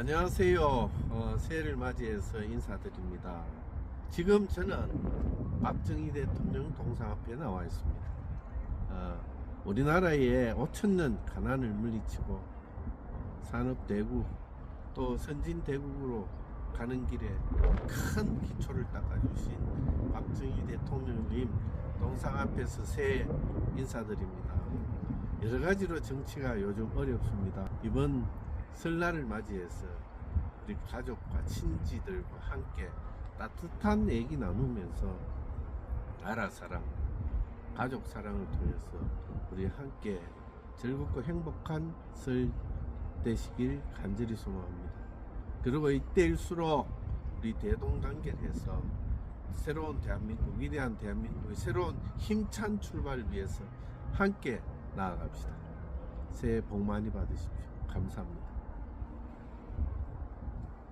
안녕하세요. 어, 새해를 맞이해서 인사드립니다. 지금 저는 박정희 대통령 동상 앞에 나와 있습니다. 어, 우리나라의 5천년 가난을 물리치고 산업대국 또 선진대국으로 가는 길에 큰 기초를 닦아주신 박정희 대통령님 동상 앞에서 새해 인사드립니다. 여러 가지로 정치가 요즘 어렵습니다. 이번 설날을 맞이해서 우리 가족과 친지들과 함께 따뜻한 얘기 나누면서 나라 사랑, 가족 사랑을 통해서 우리 함께 즐겁고 행복한 설 되시길 간절히 소망합니다. 그리고 이때일수록 우리 대동단결해서 새로운 대한민국, 위대한 대한민국의 새로운 힘찬 출발을 위해서 함께 나아갑시다. 새해 복 많이 받으십시오. 감사합니다.